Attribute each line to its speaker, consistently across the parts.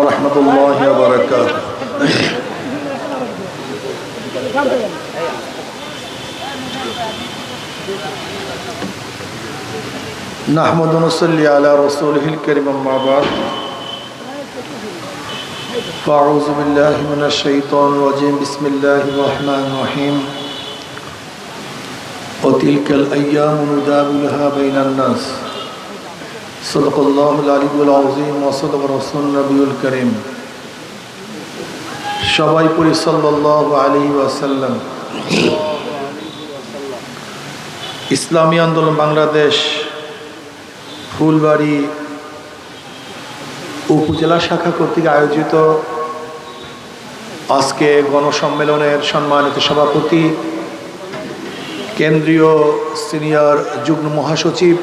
Speaker 1: ورحمة الله وبركاته. نحمد ونصلي على رسوله الكريم أما بعد. فأعوذ بالله من الشيطان الرجيم. بسم الله الرحمن الرحيم. وتلك الأيام نداولها بين الناس. صدق الله العلي العظيم وصدق رسول النبي الكريم সবাই পড়ি সাল্লাল্লাহু আলাইহি ওয়াসাল্লাম ইসলামী আন্দোলন বাংলাদেশ ফুলবাড়ি উপজেলা শাখা কর্তৃক আয়োজিত আজকে গণসম্মেলনের সম্মানিত সভাপতি কেন্দ্রীয় সিনিয়র যুগ্ম মহাসচিব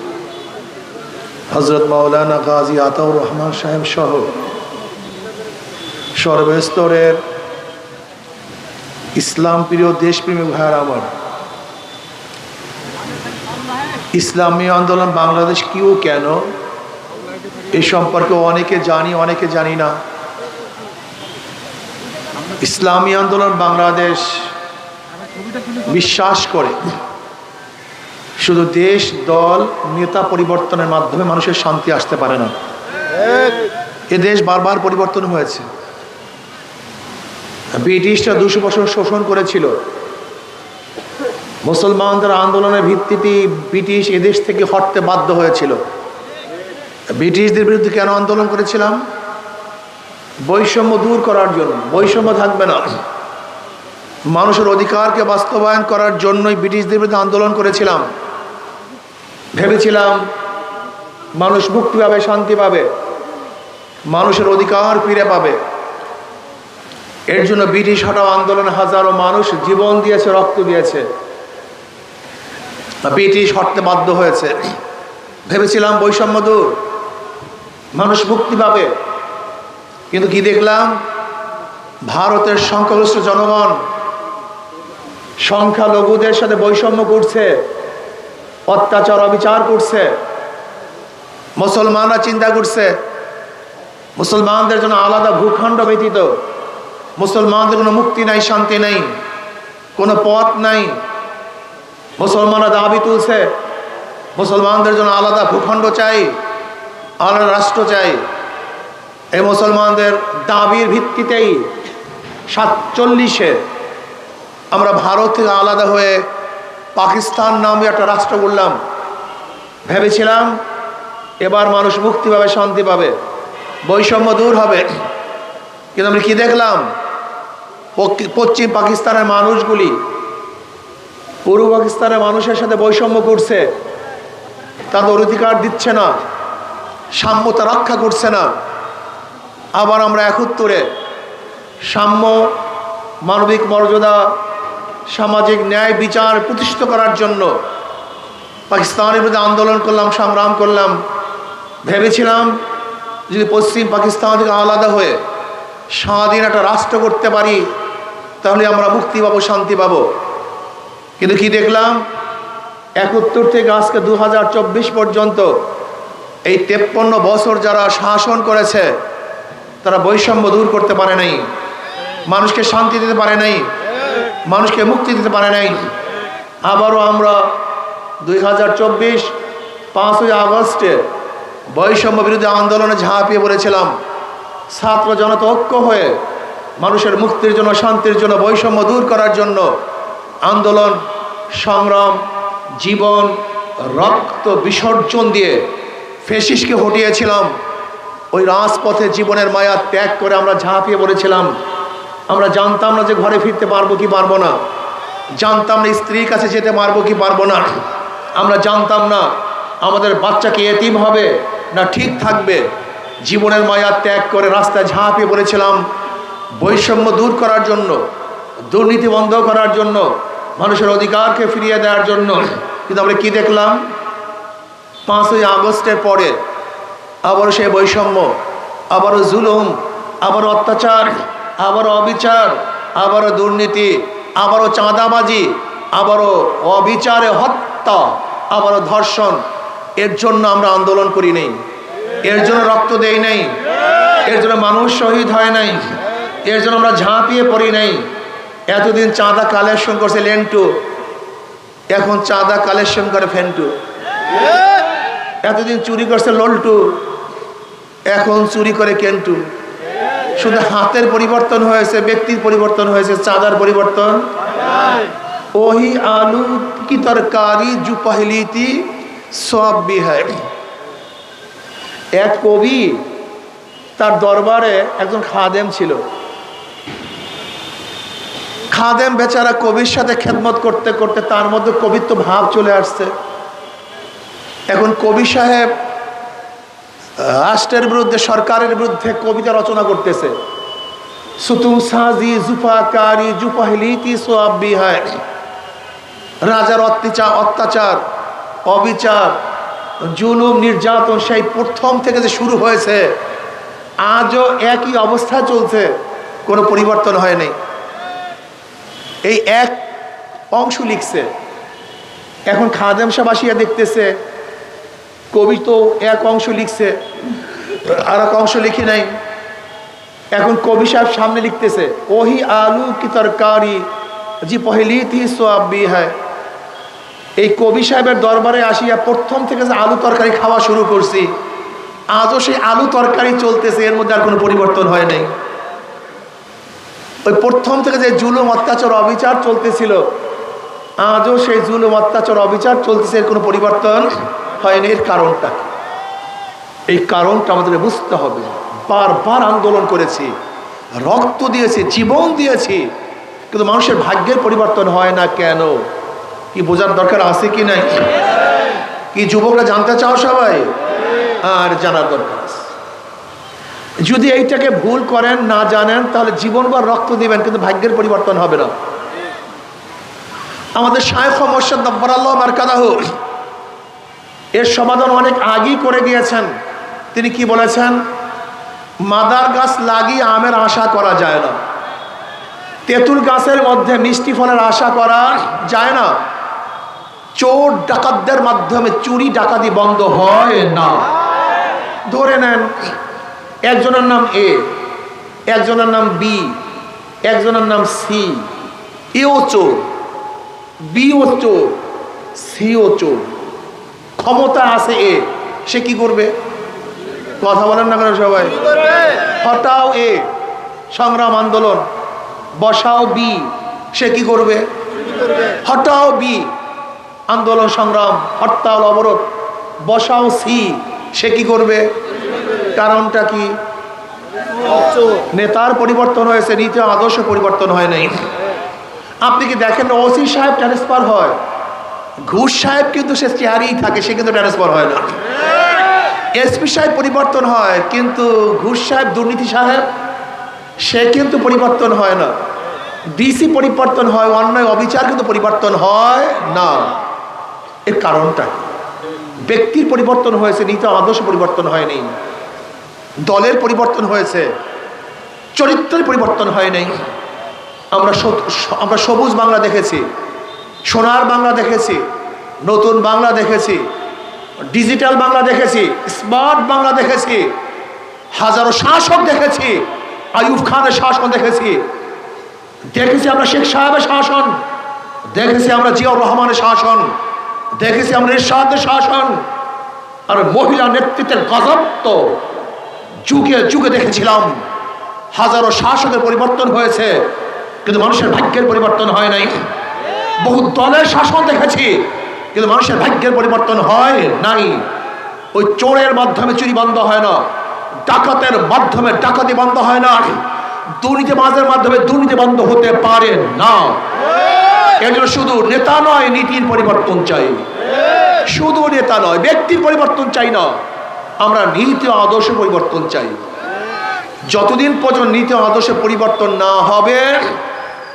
Speaker 1: হজরত মাওলানা গাজী আতাউর রহমান সাহেব সহ সর্বস্তরের ইসলাম প্রিয় দেশপ্রেমী ভাইয়ার আমার। ইসলামী আন্দোলন বাংলাদেশ কিও কেন? এ সম্পর্কে অনেকে জানি অনেকে জানি না। ইসলামী আন্দোলন বাংলাদেশ বিশ্বাস করে। শুধু দেশ, দল, নেতা পরিবর্তনের মাধ্যমে মানুষের শান্তি আসতে পারে না। এ দেশ বারবার পরিবর্তন হয়েছে। ব্রিটিশরা দুশো বছর শোষণ করেছিল। মুসলমানদের আন্দোলনের ভিত্তিতে ব্রিটিশ এদেশ থেকে হটতে বাধ্য হয়েছিল। ব্রিটিশদের বিরুদ্ধে কেন আন্দোলন করেছিলাম? বৈষম্য দূর করার জন্য। বৈষম্য থাকবে না। মানুষের অধিকারকে বাস্তবায়ন করার জন্যই ব্রিটিশদের বিরুদ্ধে আন্দোলন করেছিলাম। ভেবেছিলাম মানুষ মুক্তি পাবে শান্তি পাবে। মানুষের অধিকার ফিরে পাবে। এর জন্য ব্রিটিশ হটাও আন্দোলনে হাজারো মানুষ জীবন দিয়েছে, রক্ত দিয়েছে। ব্রিটিশ হটতে বাধ্য হয়েছে। ভেবেছিলাম বৈষম্য দূর। মানুষ মুক্তি পাবে। কিন্তু কি দেখলাম? ভারতের সংখ্যাগরিষ্ঠ জনগণ সংখ্যালঘুদের সাথে বৈষম্য করছে। অত্যাচার, অবিচার করছে। মুসলমানরা চিন্তা করছে, মুসলমানদের জন্য আলাদা ভূখণ্ড ব্যতীত, মুসলমানদের কোনো মুক্তি নাই, শান্তি নাই, কোনো পথ নাই। মুসলমানরা দাবি তুলছে, মুসলমানদের জন্য আলাদা ভূখণ্ড চাই, আলাদা রাষ্ট্র চাই। এই মুসলমানদের দাবির ভিত্তিতেই সাতচল্লিশে আমরা ভারত থেকে আলাদা হয়ে পাকিস্তান নামে একটা রাষ্ট্র করলাম ভেবেছিলাম এবার মানুষ মুক্তি পাবে, শান্তি পাবে। বৈষম্য দূর হবে। কিন্তু আমরা কি দেখলাম? পশ্চিম পাকিস্তানের মানুষগুলি পূর্ব পাকিস্তানের মানুষের সাথে বৈষম্য করছে। তাদের অধিকার দিচ্ছে না। সাম্যতা রক্ষা করছে না। আবার আমরা একত্তরে সাম্য, মানবিক মর্যাদা সামাজিক ন্যায় বিচার প্রতিষ্ঠিত করার জন্য পাকিস্তানের বিরুদ্ধে আন্দোলন করলাম, সংগ্রাম করলাম। ভেবেছিলাম যদি পশ্চিম পাকিস্তান থেকে আলাদা হয়ে স্বাধীন একটা রাষ্ট্র করতে পারি, তাহলে আমরা মুক্তি পাবো, শান্তি পাবো। কিন্তু কি দেখলাম? একাত্তর থেকে আজকে দু হাজার চব্বিশ পর্যন্ত এই তেপ্পন্ন বছর যারা শাসন করেছে, তারা বৈষম্য দূর করতে পারে নাই, মানুষকে শান্তি দিতে পারে নাই। মানুষকে মুক্তি দিতে পারে নাই। আবারও আমরা দুই হাজার চব্বিশ পাঁচই আগস্টে বৈষম্য বিরোধী আন্দোলনে ঝাঁপিয়ে পড়েছিলাম। ছাত্র জনতা ঐক্য হয়ে মানুষের মুক্তির জন্য, শান্তির জন্য, বৈষম্য দূর করার জন্য আন্দোলন, সংগ্রাম, জীবন, রক্ত বিসর্জন দিয়ে ফেসিসকে হটিয়েছিলাম। ওই রাজপথে জীবনের মায়া ত্যাগ করে আমরা ঝাঁপিয়ে পড়েছিলাম। আমরা জানতাম না যে ঘরে ফিরতে পারব কি পারব না। জানতাম না স্ত্রীর কাছে যেতে পারব কি পারব না। আমরা জানতাম না আমাদের বাচ্চাকে এতিম হবে না ঠিক থাকবে। জীবনের মায়া ত্যাগ করে রাস্তায় ঝাঁপিয়ে পড়েছিলাম। বৈষম্য দূর করার জন্য, দুর্নীতি বন্ধ করার জন্য, মানুষের অধিকারকে ফিরিয়ে দেওয়ার জন্য। কিন্তু আমরা কি দেখলাম? পাঁচই আগস্টের পরে আবারও সে বৈষম্য, আবারও জুলুম, আবারও অত্যাচার আবারও অবিচার, আবারও দুর্নীতি, আবারও চাঁদাবাজি, আবারও অবিচারে হত্যা, আবারও ধর্ষণ, এর জন্য আমরা আন্দোলন করি নেই। এর জন্য রক্ত দেই নেই। এর জন্য মানুষ শহীদ হয় নাই। এর জন্য আমরা ঝাঁপিয়ে পড়ি নাই। এতদিন চাঁদা কালেকশন করছে লেন্টু। এখন চাঁদা কালেকশন করে ফেন্টু। এতদিন চুরি করছে লল্টু। এখন চুরি করে কেন্টু। শুধু হাতের পরিবর্তন হয়েছে, ব্যক্তির পরিবর্তন হয়েছে, চাঁদার পরিবর্তন? ওহি আলু কি তরকারি জু পহলি থি সব है এক কবি তার দরবারে একজন খাদেম ছিল। খাদেম বেচারা কবির সাথে খেদমত করতে করতে তার মধ্যে কবিত্ব ভাব চলে আসছে। এখন কবি সাহেব রাষ্ট্রের বিরুদ্ধে, সরকারের বিরুদ্ধে কবিতা রচনা করতেছে। সুতুম সাজি রাজার অত্যাচার অত্যাচার, অবিচার, জুলুম, নির্যাতন সেই প্রথম থেকে যে শুরু হয়েছে, আজও একই অবস্থা চলছে, কোনো পরিবর্তন হয়নি। এই এক অংশ লিখছে। এখন খাদেম সাহেব দেখতেছে কবি তো এক অংশ লিখছে, আর এক অংশ লিখি নাই। এখন কবি সাহেব সামনে লিখতেছে, ওহি আলু কি তরকারি জি পহলি থি সোয়াবি হ্যায় এই কবি সাহেবের দরবারে আসিয়া প্রথম থেকে যে আলু তরকারি খাওয়া শুরু করছি, আজও সেই আলু তরকারি চলতেছে, এর মধ্যে আর কোনো পরিবর্তন হয় নাই। ওই প্রথম থেকে যে জুলুম, অত্যাচার, অবিচার চলতেছিল, আজও সেই জুলুম, অত্যাচার, অবিচার চলতেছে, এর কোনো পরিবর্তন হয়নি এর কারণটা এই কারণটা আমাদের বুঝতে হবে। বারবার আন্দোলন করেছি, রক্ত দিয়েছি, জীবন দিয়েছি, কিন্তু মানুষের ভাগ্যের পরিবর্তন হয় না কেন? কি বোঝার দরকার আছে কি নাই? কি যুবকরা জানতে চাও সবাই? আর জানার দরকার আছে। যদি এইটাকে ভুল করেন, না জানেন, তাহলে জীবনবার রক্ত দিবেন, কিন্তু ভাগ্যের পরিবর্তন হবে না। আমাদের শায়খ মোর্শেদ দব্বর আল্লাহ মার্কাদাহ এর সমাধান অনেক আগেই করে গিয়েছেন তিনি কি বলেছেন? মাদার গাছ লাগিয়ে আমের আশা করা যায় না। তেঁতুল গাছের মধ্যে মিষ্টি ফলের আশা করা যায় না। চোর ডাকাতদের মাধ্যমে চুরি ডাকাতি বন্ধ হয় না। ধরে নেন, একজনের নাম এ, একজনের নাম বি, একজনের নাম সি, এও চোর, বিও চোর, সিও চোর। ক্ষমতা আছে এ। সে কি করবে? কথা বলেন না কেন সবাই? হটাও এ। সংগ্রাম আন্দোলন। বসাও বি। সে কি করবে? হটাও বি। আন্দোলন সংগ্রাম হরতাল অবরোধ। বসাও সি। সে কি করবে? কারণটা কি? নেতার পরিবর্তন হয়েছে নীতি আদর্শ পরিবর্তন হয় নাই। আপনি কি দেখেন ওসি সাহেব ট্রান্সফার হয়? ঘুষ সাহেব কিন্তু সে চেয়ারেই থাকে, সে কিন্তু ট্রান্সফার হয় না। এসপি সাহেব পরিবর্তন হয়, কিন্তু ঘুষ সাহেব দুর্নীতি সাহেব, সে কিন্তু পরিবর্তন হয় না। ডিসি পরিবর্তন হয়, অন্যায় অবিচার কিন্তু পরিবর্তন হয় না। এর কারণটা ব্যক্তির পরিবর্তন হয়েছে নীতি আদর্শ পরিবর্তন হয়নি। দলের পরিবর্তন হয়েছে, চরিত্রের পরিবর্তন হয় নাই আমরা আমরা সবুজ বাংলা দেখেছি। সোনার বাংলা দেখেছি, নতুন বাংলা দেখেছি, ডিজিটাল বাংলা দেখেছি, স্মার্ট বাংলা দেখেছি, হাজারো শাসক দেখেছি, আইয়ুব খানের শাসন দেখেছি। দেখেছি আমরা শেখ সাহেবের শাসন, দেখেছি আমরা জিয়াউর রহমানের শাসন, দেখেছি আমরা ইরশাদের শাসন, আর মহিলা নেতৃত্বের গজব তো যুগে যুগে দেখেছিলাম। হাজারো শাসকের পরিবর্তন হয়েছে, কিন্তু মানুষের ভাগ্যের পরিবর্তন হয় নাই। বহু দলের শাসন দেখেছি। কিন্তু মানুষের ভাগ্যের পরিবর্তন হয় নাই। ওই চোরের মাধ্যমে চুরি বন্ধ হয় না। ডাকাতের মাধ্যমে ডাকাতি বন্ধ হয় না। দুর্নীতি মাঝের মাধ্যমে দুর্নীতি বন্ধ হতে পারে না। এর শুধু নেতা নয়, নীতির পরিবর্তন চাই। শুধু নেতা নয়, ব্যক্তির পরিবর্তন চাই না। আমরা নীতি আদর্শ পরিবর্তন চাই। যতদিন পর্যন্ত নীতি আদর্শে পরিবর্তন না হবে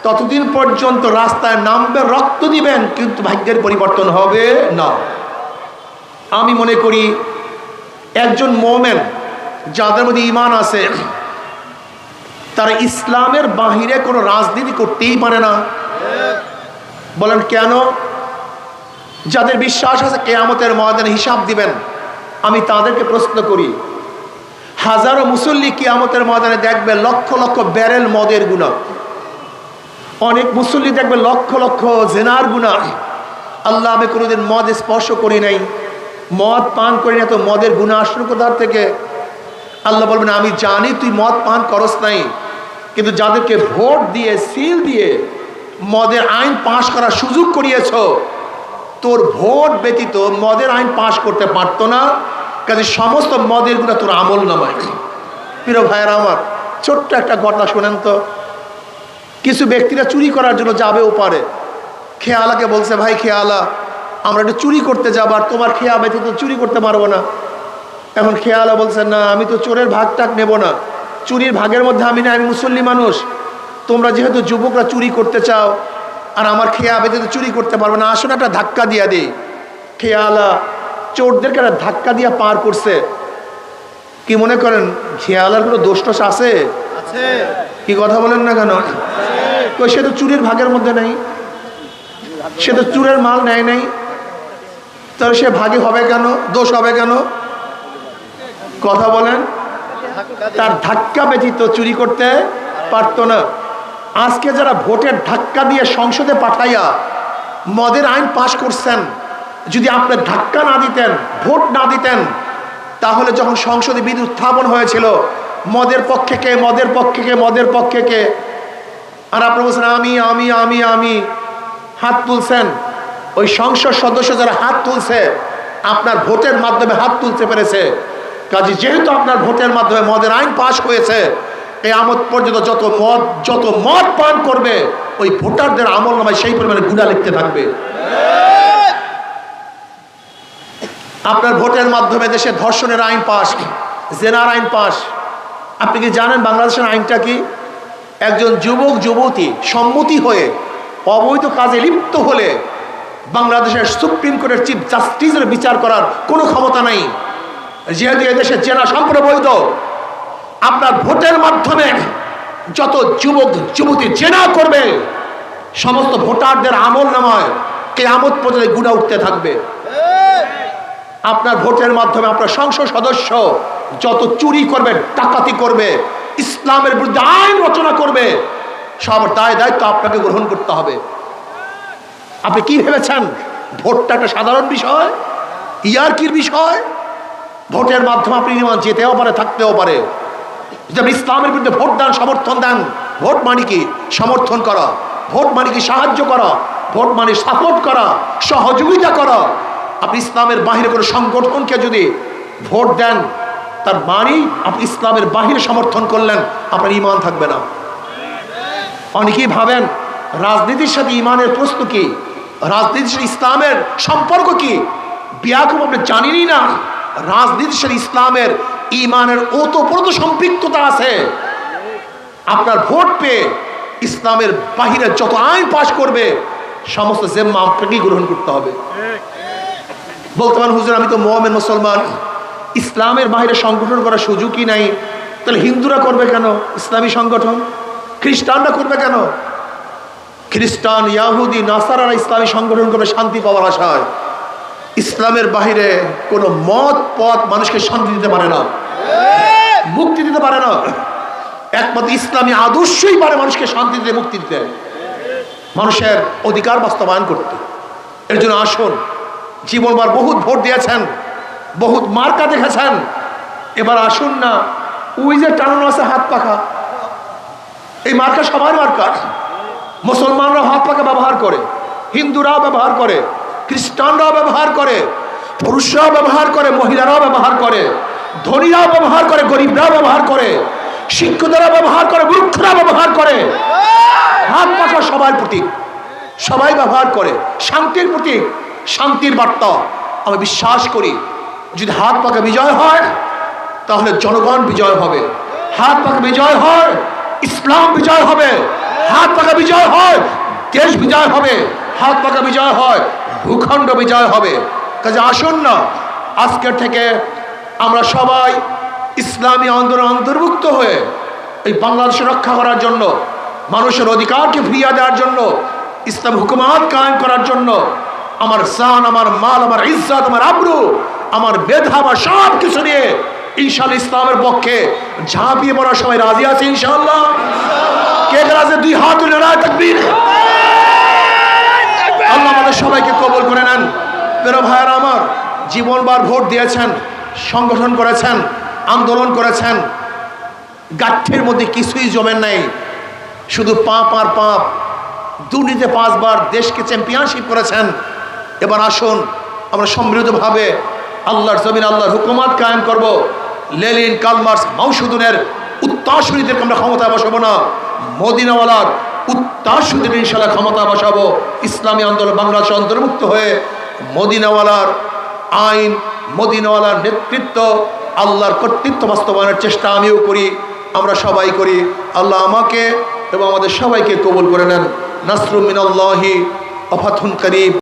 Speaker 1: ততদিন পর্যন্ত রাস্তায় নামবে, রক্ত দিবেন, কিন্তু ভাগ্যের পরিবর্তন হবে না। আমি মনে করি, একজন মোমেন, যাদের মধ্যে ইমান আছে, তারা ইসলামের বাহিরে কোনো রাজনীতি করতেই পারে না। বলেন, কেন? যাদের বিশ্বাস আছে, কেয়ামতের ময়দানে হিসাব দিবেন। আমি তাদেরকে প্রশ্ন করি, হাজারো মুসল্লি কিয়ামতের ময়দানে দেখবে লক্ষ লক্ষ ব্যারেল মদের গুণা। অনেক মুসল্লি দেখবে লক্ষ লক্ষ জেনার গুণা আল্লাহ আমি কোনোদিন মদ স্পর্শ করি নাই। মদ পান করি না তো মদের গুণা আসলো থেকে? আল্লাহ বলবেন, আমি জানি তুই মদ পান করস নাই, কিন্তু যাদেরকে ভোট দিয়ে, সিল দিয়ে মদের আইন পাশ করার সুযোগ করিয়েছ, তোর ভোট ব্যতীত মদের আইন পাশ করতে পারতো না, কাজে সমস্ত মদের গুণা তোর আমল নামায়। প্রিয় ভাইয়েরা আমার, ছোট্ট একটা ঘটনা শোনেন তো। কিছু ব্যক্তিরা চুরি করার জন্য যাবেও পারে। খেয়ালাকে বলছে, ভাই খেয়ালা, আমরা একটু চুরি করতে যাব আর তোমার খেয়া ব্যতীত চুরি করতে পারব না। এখন খেয়ালা বলছে, না, আমি তো চোরের ভাগ টাক নেব না। চুরির ভাগের মধ্যে আমি না, আমি মুসল্লি মানুষ। তোমরা যেহেতু যুবকরা চুরি করতে চাও আর আমার খেয়া ব্যতীত চুরি করতে পারব না আসলে একটা ধাক্কা দিয়ে দিই। খেয়ালা, চোরদেরকে একটা ধাক্কা দিয়ে পার করছে। কি মনে করেন, খেয়ালার কোনো দোষ টোষ আছে? কি কথা বলেন না কেন? সে তো ভাগের মধ্যে নেই। সে তো চুরের মাল নেয় নাই। সে ভাগে হবে কেন? দোষ হবে কেন? কথা বলেন। তার ধাক্কা ব্যতীত চুরি করতে পারতো না। আজকে যারা ভোটের ধাক্কা দিয়ে সংসদে পাঠাইয়া মদের আইন পাশ করছেন, যদি আপনার ধাক্কা না দিতেন, ভোট না দিতেন, তাহলে যখন সংসদে বিদ্যুৎ উত্থাপন হয়েছিল মদের পক্ষে কে, মদের পক্ষে কে, মদের পক্ষে কে? আর আপনি বলছেন, আমি আমি আমি আমি হাত তুলছেন। ওই সংসদ সদস্য যারা হাত তুলছে, আপনার ভোটের মাধ্যমে হাত তুলতে পেরেছে। কাজে যেহেতু আপনার ভোটের মাধ্যমে মদের আইন পাশ হয়েছে, এই আমদ পর্যন্ত যত মদ যত মদ পান করবে, ওই ভোটারদের আমল নামায় সেই পরিমাণে গুণা লিখতে থাকবে। আপনার ভোটের মাধ্যমে দেশে ধর্ষণের আইন পাশ, জেনার আইন পাস আপনি কি জানেন বাংলাদেশের আইনটা কি? একজন যুবক, যুবতী সম্মতি হয়ে অবৈধ কাজে লিপ্ত হলে বাংলাদেশের সুপ্রিম কোর্টের চিফ জাস্টিসের বিচার করার কোনো ক্ষমতা নাই। যেহেতু এদেশে জেনা সম্পূর্ণ বৈধ আপনার ভোটের মাধ্যমে যত যুবক, যুবতী জেনা করবে, সমস্ত ভোটারদের আমল নামায় কে আমদ পর্যন্ত গুণা উঠতে থাকবে। আপনার ভোটের মাধ্যমে আপনার সংসদ সদস্য যত চুরি করবে, ডাকাতি করবে, ইসলামের বিরুদ্ধে আইন রচনা করবে, সব দায় দায়িত্ব আপনাকে গ্রহণ করতে হবে। আপনি কি ভেবেছেন? ভোটটা একটা সাধারণ বিষয়? ইয়ারকির বিষয়? ভোটের মাধ্যমে আপনি যেতেও পারে, থাকতেও পারে। যেমন ইসলামের বিরুদ্ধে ভোট দান, সমর্থন দেন, ভোট মানে কি? সমর্থন করা। ভোট মানে কি? সাহায্য করা। ভোট মানে সাপোর্ট করা, সহযোগিতা করা। আপনি ইসলামের বাহিরে কোনো সংগঠনকে যদি ভোট দেন তার মানেই আপনি ইসলামের বাহিরে সমর্থন করলেন, আপনার ইমান থাকবে না। অনেকেই ভাবেন, রাজনীতির সাথে ইমানের প্রশ্ন কি? রাজনীতির সাথে ইসলামের সম্পর্ক কি? বিয়াকুম আপনি জানেনই না, রাজনীতির সাথে ইসলামের ইমানের ওতপ্রোত সম্পৃক্ততা আছে। আপনার ভোট পেয়ে ইসলামের বাহিরে যত আইন পাশ করবে, সমস্ত জেম্মা আপনাকেই গ্রহণ করতে হবে। বলতে পারেন, হুজুর, আমি তো মোহামেন মুসলমান। ইসলামের বাইরে সংগঠন করার সুযোগই নাই। তাহলে হিন্দুরা করবে কেন? ইসলামী সংগঠন? খ্রিস্টানরা করবে কেন? খ্রিস্টান, ইয়াহুদি, নাসারারা ইসলামী সংগঠন করবে শান্তি পাওয়ার আশায়। ইসলামের বাহিরে কোনো মত, পথ মানুষকে শান্তি দিতে পারে না। মুক্তি দিতে পারে না। একমাত্র ইসলামী আদর্শই পারে মানুষকে শান্তি দিতে, মুক্তি দিতে। মানুষের অধিকার বাস্তবায়ন করতে। এর জন্য আসুন, জীবনবার বহুত ভোট দিয়েছেন। বহুত মার্কা দেখেছেন এবার আসুন না, ওই যে টানানো আছে হাত পাখা, এই মার্কা সবার মার্কা। মুসলমানরা হাত পাখা ব্যবহার করে, হিন্দুরাও ব্যবহার করে, খ্রিস্টানরাও ব্যবহার করে, পুরুষরাও ব্যবহার করে, মহিলারাও ব্যবহার করে, ধনীরাও ব্যবহার করে, গরিবরাও ব্যবহার করে শিক্ষকরা ব্যবহার করে মূর্খরা ব্যবহার করে। হাত পাখা সবার প্রতীক। সবাই ব্যবহার করে, শান্তির প্রতীক, শান্তির বার্তা। আমি বিশ্বাস করি যদি হাত পাকা বিজয় হয়, তাহলে জনগণ বিজয় হবে। হাত পাকা বিজয় হয়, ইসলাম বিজয় হবে। হাত পাকা বিজয় হয়, দেশ বিজয় হবে। হাত পাকা বিজয় হয়, ভূখণ্ড বিজয় হবে। কাজে আসুন না আজকের থেকে আমরা সবাই ইসলামী আন্দোলন অন্তর্ভুক্ত হয়ে এই বাংলাদেশ রক্ষা করার জন্য, মানুষের অধিকারকে ফিরিয়ে দেওয়ার জন্য, ইসলাম হুকুমাত কায়েম করার জন্য, আমার সান আমার মাল, আমার ইজ্জত, আমার আব্রু আমার আমার সব কিছু নিয়ে ইনশাল্লাহ ইসলামের পক্ষে ঝাঁপিয়ে পড়ার সময় রাজি আছে ইনশাল্লাহ কে রাজি দুই হাত তুলে আল্লাহ আমাদের সবাইকে কবল করে নেন। প্রিয় ভাইয়ারা আমার, জীবনবার ভোট দিয়েছেন, সংগঠন করেছেন, আন্দোলন করেছেন। গাঠের মধ্যে কিছুই জমেন নাই। শুধু পাপ আর পাপ। দুর্নীতি পাঁচবার দেশকে চ্যাম্পিয়নশিপ করেছেন। এবার আসুন, আমরা সমৃদ্ধভাবে আল্লাহর জমিন আল্লাহর হুকুমাত কায়েম করব। লেলিন, কালমার্স, মাউসুদুনের উত্তাসনীদেরকে আমরা ক্ষমতা বসাবো না। মদিনাওয়ালার উত্তাসনীদের ইনশাল্লাহ ক্ষমতা বসাবো। ইসলামী আন্দোলন বাংলাদেশ অন্তর্ভুক্ত হয়ে মদিনাওয়ালার আইন, মদিনাওয়ালার নেতৃত্ব, আল্লাহর কর্তৃত্ব বাস্তবায়নের চেষ্টা আমিও করি, আমরা সবাই করি। আল্লাহ আমাকে এবং আমাদের সবাইকে কবুল করে নেন। নাসরুমিনাল্লাহি অফাথুন করিম।